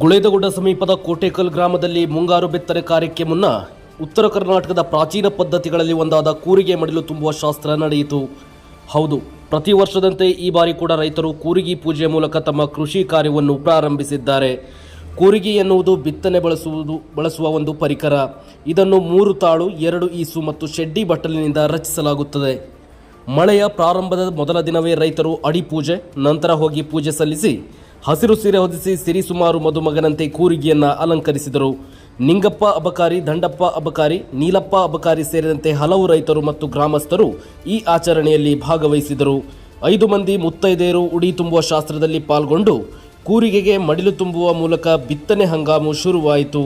ಗುಳೇದಗುಡ್ಡ ಸಮೀಪದ ಕೋಟೇಕಲ್ ಗ್ರಾಮದಲ್ಲಿ ಮುಂಗಾರು ಬಿತ್ತನೆ ಕಾರ್ಯಕ್ಕೆ ಮುನ್ನ ಉತ್ತರ ಕರ್ನಾಟಕದ ಪ್ರಾಚೀನ ಪದ್ಧತಿಗಳಲ್ಲಿ ಒಂದಾದ ಕೂರಿಗೆ ಮಡಿಲು ತುಂಬುವ ಶಾಸ್ತ್ರ ನಡೆಯಿತು. ಹೌದು, ಪ್ರತಿ ವರ್ಷದಂತೆ ಈ ಬಾರಿ ಕೂಡ ರೈತರು ಕೂರಿಗಿ ಪೂಜೆ ಮೂಲಕ ತಮ್ಮ ಕೃಷಿ ಕಾರ್ಯವನ್ನು ಪ್ರಾರಂಭಿಸಿದ್ದಾರೆ. ಕೂರಿಗಿ ಎನ್ನುವುದು ಬಿತ್ತನೆ ಬಳಸುವುದು, ಬಳಸುವ ಒಂದು ಪರಿಕರ. ಇದನ್ನು ಮೂರು ತಾಳು, ಎರಡು ಈಸು ಮತ್ತು ಶೆಡ್ಡಿ ಬಟ್ಟಲಿನಿಂದ ರಚಿಸಲಾಗುತ್ತದೆ. ಮಳೆಯ ಪ್ರಾರಂಭದ ಮೊದಲ ದಿನವೇ ರೈತರು ಅಡಿ ಪೂಜೆ ನಂತರ ಹೋಗಿ ಪೂಜೆ ಸಲ್ಲಿಸಿ ಹಸಿರು ಸೀರೆ ಹೊದಿಸಿ ಸಿರಿಸುಮಾರು ಮಧುಮಗನಂತೆ ಕೂರಿಗೆಯನ್ನ ಅಲಂಕರಿಸಿದರು. ನಿಂಗಪ್ಪ ಅಬಕಾರಿ, ದಂಡಪ್ಪ ಅಬಕಾರಿ, ನೀಲಪ್ಪ ಅಬಕಾರಿ ಸೇರಿದಂತೆ ಹಲವು ರೈತರು ಮತ್ತು ಗ್ರಾಮಸ್ಥರು ಈ ಆಚರಣೆಯಲ್ಲಿ ಭಾಗವಹಿಸಿದರು. ಐದು ಮಂದಿ ಮುತ್ತೈದೆಯರು ಉಡಿ ತುಂಬುವ ಶಾಸ್ತ್ರದಲ್ಲಿ ಪಾಲ್ಗೊಂಡು ಕೂರಿಗೆಗೆ ಮಡಿಲು ತುಂಬುವ ಮೂಲಕ ಬಿತ್ತನೆ ಹಂಗಾಮು ಶುರುವಾಯಿತು.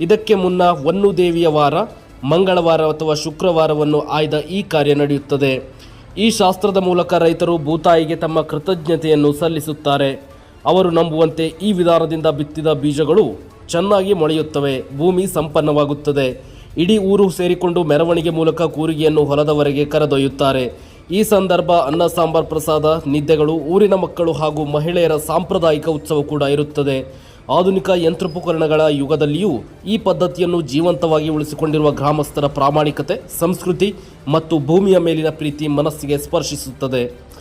ಇದಕ್ಕೆ ಮುನ್ನ ವನ್ನು ದೇವಿಯ ವಾರ, ಮಂಗಳವಾರ ಅಥವಾ ಶುಕ್ರವಾರವನ್ನು ಆಯ್ದ ಈ ಕಾರ್ಯ ನಡೆಯುತ್ತದೆ. ಈ ಶಾಸ್ತ್ರದ ಮೂಲಕ ರೈತರು ಭೂತಾಯಿಗೆ ತಮ್ಮ ಕೃತಜ್ಞತೆಯನ್ನು ಸಲ್ಲಿಸುತ್ತಾರೆ. ಅವರು ನಂಬುವಂತೆ ಈ ವಿಧಾನದಿಂದ ಬಿತ್ತಿದ ಬೀಜಗಳು ಚೆನ್ನಾಗಿ ಮೊಳೆಯುತ್ತವೆ, ಭೂಮಿ ಸಂಪನ್ನವಾಗುತ್ತದೆ. ಇಡೀ ಊರು ಸೇರಿಕೊಂಡು ಮೆರವಣಿಗೆ ಮೂಲಕ ಕೂರಿಗೆಯನ್ನು ಹೊಲದವರೆಗೆ ಕರೆದೊಯ್ಯುತ್ತಾರೆ. ಈ ಸಂದರ್ಭ ಅನ್ನ ಸಾಂಬಾರ್ ಪ್ರಸಾದ, ನಿದ್ದೆಗಳು, ಊರಿನ ಮಕ್ಕಳು ಹಾಗೂ ಮಹಿಳೆಯರ ಸಾಂಪ್ರದಾಯಿಕ ಉತ್ಸವ ಕೂಡ ಇರುತ್ತದೆ. ಆಧುನಿಕ ಯಂತ್ರೋಪಕರಣಗಳ ಯುಗದಲ್ಲಿಯೂ ಈ ಪದ್ಧತಿಯನ್ನು ಜೀವಂತವಾಗಿ ಉಳಿಸಿಕೊಂಡಿರುವ ಗ್ರಾಮಸ್ಥರ ಪ್ರಾಮಾಣಿಕತೆ, ಸಂಸ್ಕೃತಿ ಮತ್ತು ಭೂಮಿಯ ಮೇಲಿನ ಪ್ರೀತಿ ಮನಸ್ಸಿಗೆ ಸ್ಪರ್ಶಿಸುತ್ತದೆ.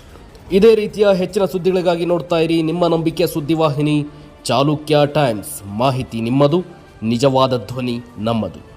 ಇದೇ ರೀತಿಯ ಹೆಚ್ಚಿನ ಸುದ್ದಿಗಳಿಗಾಗಿ ನೋಡ್ತಾ ಇರಿ ನಿಮ್ಮ ನಂಬಿಕೆಯ ಸುದ್ದಿವಾಹಿನಿ ಚಾಲುಕ್ಯ ಟೈಮ್ಸ್. ಮಾಹಿತಿ ನಿಮ್ಮದು, ನಿಜವಾದ ಧ್ವನಿ ನಮ್ಮದು.